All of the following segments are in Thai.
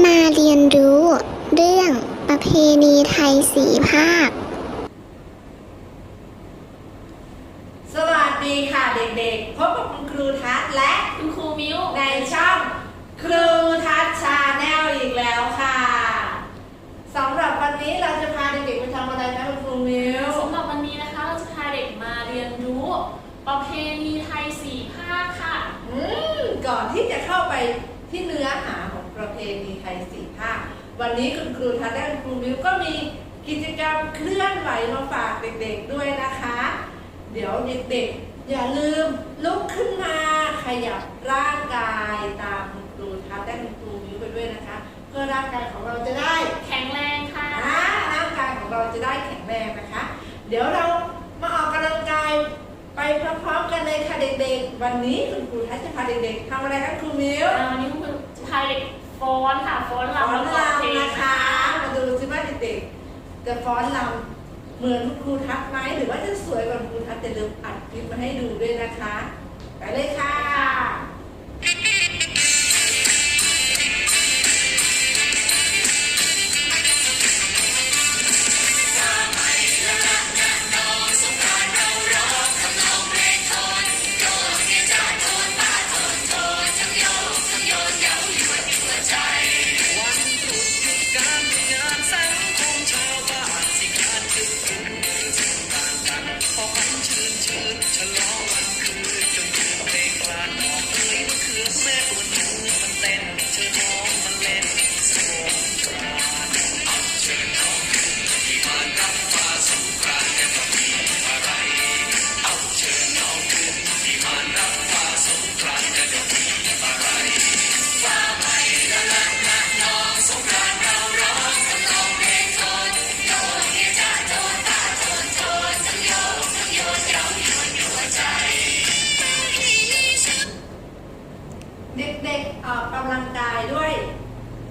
มาเรียนรู้ เรื่องประเพณีไทยสีภาค สวัสดีค่ะเด็กๆ พบกับคุณครูทัศน์และคุณครูมิ้วในช่องครูทัศน์ชาแนลอีกแล้วค่ะสำหรับวันนี้เราจะพาเด็กๆไปทำอะไรนะคุณครูมิวสำหรับวันนี้นะคะเราจะพาเด็กมาเรียนรู้ ประเพณีไทยสี่ภาคค่ะ อืมก่อนที่จะเข้าไปที่เนื้อหาของประเพ ณีไทยสี่ภาควันนี้คุณครูทัศน์และคุณครูมิวก็มีกิจกรรมเคลื่อนไหวมาฝากเด็กๆด้วยนะคะ เดี๋ยวเด็กๆ อย่าลืมลุกขึ้นมาขยับร่างกายตามคุณครูทัศน์และคุณครูมิวไปด้วยนะคะ เพื่อร่างกายของเราจะได้แข็งแรงค่ะอ่าร่างกายของเราจะได้แข็งแรงนะคะ เดี๋ยวเรามาออกกำลังกายไปพร้อมๆกันเลยค่ะเด็กๆ วันนี้คุณครูทัศน์จะพาเด็กๆทำอะไรคะครูมิวอ่าวันนี้คุณครูจะพาเด็ก ฟ้อนค่ะฟ้อนฟ้อนรำแล้วก็เพลรำงนะคะ มาดูซิว่าเด็กๆจะฟ้อนรำเหมือนคุณครูทัศน์ไหมหรือว่าจะสวยกว่าคุณครูทัศน์จะลืมอัดคลิปมาให้ดูด้วยนะคะ ไปเลยค่ะ Hello. ออกกำลังกายด้วย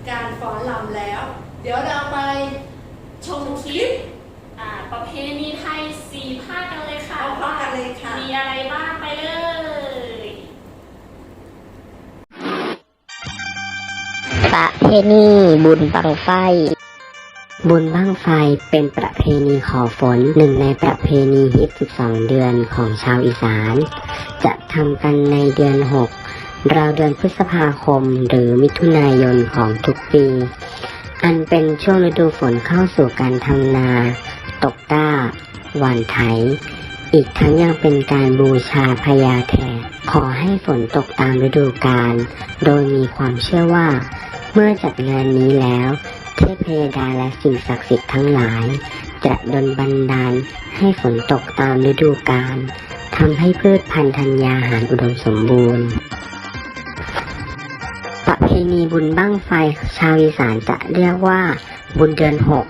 การฟ้อนรำแล้ว เดี๋ยวเราไปชมคลิปอ่าประเพณีไทยสี่ภาคกันเลยค่ะเอาพร้อมกันเลยค่ะ มีอะไรบ้างไปเลย ประเพณีบุญบังไฟ บุญบังไฟเป็นประเพณีขอฝนหนึ่งในประเพณีฮิต12 เดือนของชาวอีสาน จะทำกันในเดือน 6 ราวเดือนพฤษภาคมหรือมิถุนายนของทุกปี อันเป็นช่วงฤดูฝนเข้าสู่การทำนา ตกต้า หว่านไถ อีกทั้งยังเป็นการบูชาพญาแถขอให้ฝนตกตามฤดูกาล โดยมีความเชื่อว่า เมื่อจัดงานนี้แล้ว เทพยดาและสิ่งศักดิ์สิทธิ์ทั้งหลาย จะดลบันดาลให้ฝนตกตามฤดูกาลทำให้พืชพันธุ์ธัญญาหารอุดมสมบูรณ์ ณีบุญบั้งไฟชาวอีสานจะเรียกว่า บุญเดือนหก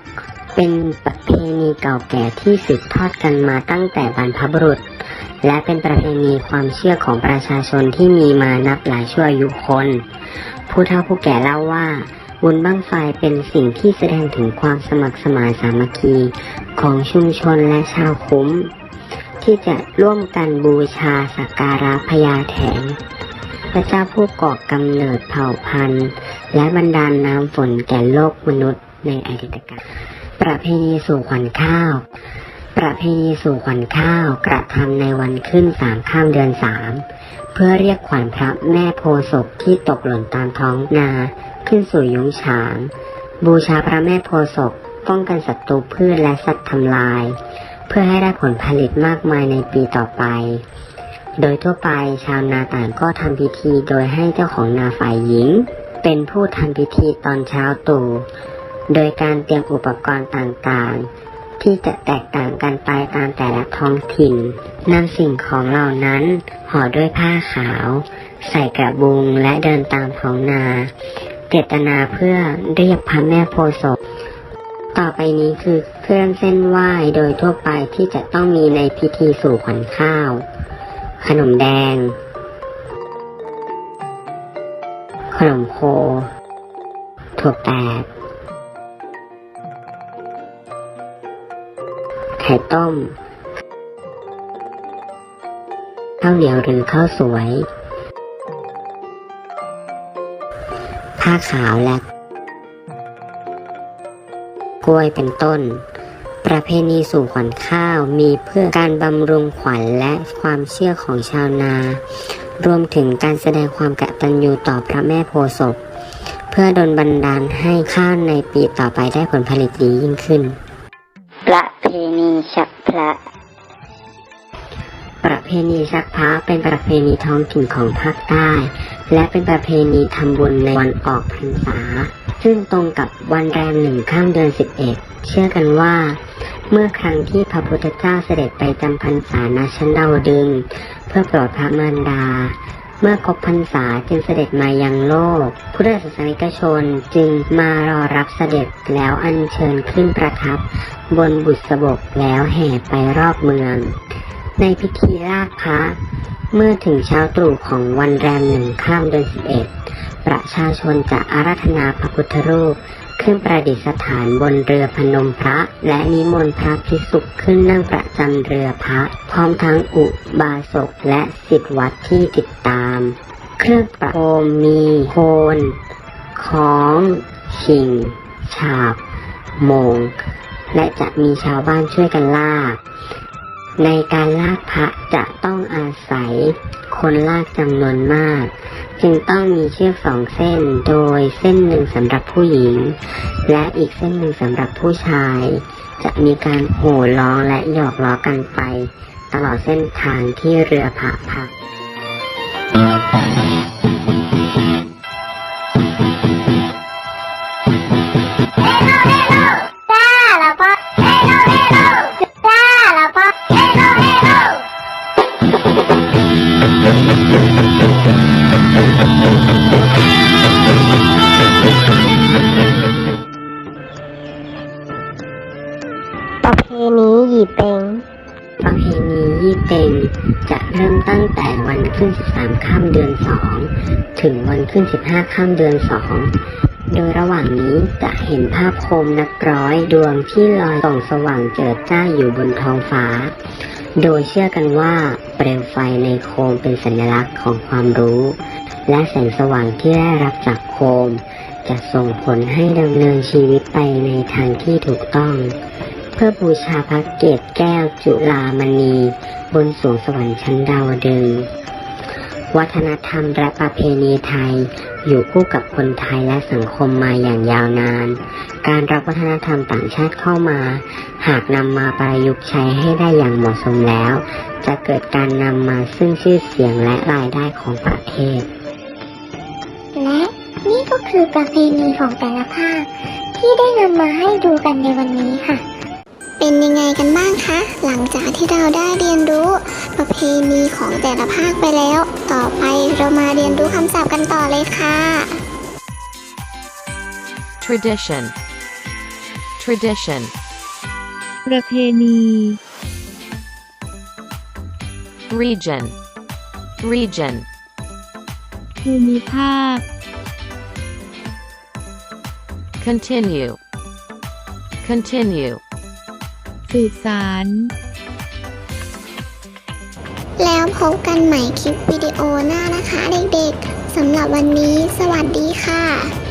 เป็นประเพณีเก่าแก่ที่สืบทอดกันมาตั้งแต่บรรพบุรุษ และเป็นประเพณีความเชื่อของประชาชนที่มีมานับหลายชั่วอายุคน ผู้เฒ่าผู้แก่เล่าว่า บุญบั้งไฟเป็นสิ่งที่แสดงถึงความสมัครสมานสามัคคีของชุมชนและชาวคุ้ม ที่จะร่วมกันบูชาสักการะพญาแถน พระเจ้าผู้ก่อกำเนิดเผ่าพันธุ์ และบรรดาลน้ำฝนแก่โลกมนุษย์ในอดีตกาลประเพณีสู่ขวัญข้าว ประเพณีสู่ขวัญข้าวกระทำในวันขึ้นสามข้ามเดือนสามเพื่อเรียกขวัญพระแม่โพศพที่ตกหล่นตามท้องนาขึ้นสู่ยุ้งฉาง บูชาพระแม่โพศพป้องกันศัตรูพืชและสัตว์ทำลาย เพื่อให้ได้ผลผลิตมากมายในปีต่อไป โดยทั่วไปชาวนาต่างก็ทำพิธีโดยให้เจ้าของนาฝ่ายหญิง เป็นผู้ทำพิธีตอนเช้าตรู่โดยการเตรียมอุปกรณ์ต่างๆ ที่จะแตกต่างกันไปตามแต่ละท้องถิ่นนำสิ่งของเหล่านั้นห่อด้วยผ้าขาว ใส่กระบุงและเดินตามท้องนา เจตนาเพื่อเรียกพระแม่โพธิ์ศพต่อไปนี้คือเครื่องเส้นไหว้โดยทั่วไปที่จะต้องมีในพิธีสู่ขวัญข้าว ขนมแดง ขนมโค ถั่วแปบไข่ต้ม ข้าวเหนียวหรือข้าวสวย ผ้าขาวและ กล้วยเป็นต้น ประเพณีสู่ขวัญข้าวมีเพื่อการบำรุงขวัญและความเชื่อของชาวนา รวมถึงการแสดงความกตัญญูต่อพระแม่โพศพ เพื่อดลบันดาลให้ข้าวในปีต่อไปได้ผลผลิตดียิ่งขึ้น ประเพณีชักพระ ประเพณีชักพระเป็นประเพณีท้องถิ่นของภาคใต้ และเป็นประเพณีทำบุญในวันออกพรรษา ซึ่งตรงกับวันแรมหนึ่งข้ามเดือน11เชื่อกันว่า เมื่อครั้งที่พระพุทธเจ้าเสด็จไปจำพรรษาณชั้นดาวดึง เพื่อโปรดพระมารดาเมื่อครบพรรษาจึงเสด็จมายังโลก พุทธศาสนิกชนจึงมารอรับเสด็จแล้วอัญเชิญขึ้นประทับ บนบุษบกแล้วแห่ไปรอบเมือง ในพิธีลากพระเมื่อถึงเช้าตรู่ของวันแรมหนึ่งข้ามเดือนสิบเอ็ดประชาชนจะอาราธนาพระพุทธรูป ขึ้นประดิษฐานบนเรือพนมพระ และนิมนต์พระภิกษุขึ้นนั่งประจำเรือพระ พร้อมทั้งอุบาสกและสิทธวัดที่ติดตาม เครื่องประโคมมีโคนของชิง ฉาบ โมง และจะมีชาวบ้านช่วยกันลาก ในการลากพระจะต้องอาศัยคนลากจำนวนมาก จึงต้องมีเชือกสองเส้น โดยเส้นหนึ่งสำหรับผู้หญิง และอีกเส้นหนึ่งสำหรับผู้ชาย จะมีการโห่ร้องและหยอกล้อกันไป ตลอดเส้นทางที่เรือพระพักจ้า ประเพณียี่เต็งจะเริ่มตั้งแต่วันขึ้น 13 ข้ามเดือน 2 ถึงวันขึ้น 15 ข้ามเดือน 2 โดยระหว่างนี้จะเห็นภาพโคมนับร้อยดวงที่ลอยส่องสว่างเจิดจ้าอยู่บนท้องฟ้า โดยเชื่อกันว่าเปลวไฟในโคมเป็นสัญลักษณ์ของความรู้ และแสงสว่างที่ได้รับจากโคม จะส่งผลให้ดำเนินชีวิตไปในทางที่ถูกต้อง พื่อบูชาพระเกศแก้วจุลามณี บนสวงสวรรค์ชั้นดาวดึงวัฒนธรรมและประเพณีไทย อยู่คู่กับคนไทยและสังคมมาอย่างยาวนาน การรับวัฒนธรรมต่างชาติเข้ามา หากนำมาประยุกต์ใช้ให้ได้อย่างเหมาะสมแล้ว จะเกิดการนำมาซึ่งชื่อเสียงและรายได้ของประเทศ และนี่ก็คือประเพณีของแต่ละภาคที่ได้นำมาให้ดูกันในวันนี้ค่ะ เป็นยังไงกันบ้างคะ หลังจากที่เราได้เรียนรู้ ประเพณีของแต่ละภาคไปแล้ว ต่อไปเรามาเรียนรู้คำศัพท์กันต่อเลยค่ะ tradition tradition ประเพณี region region ภูมิภาค continue continue สื่อสาร แล้วพบกันใหม่คลิปวิดีโอหน้านะคะเด็กๆสำหรับวันนี้ สวัสดีค่ะ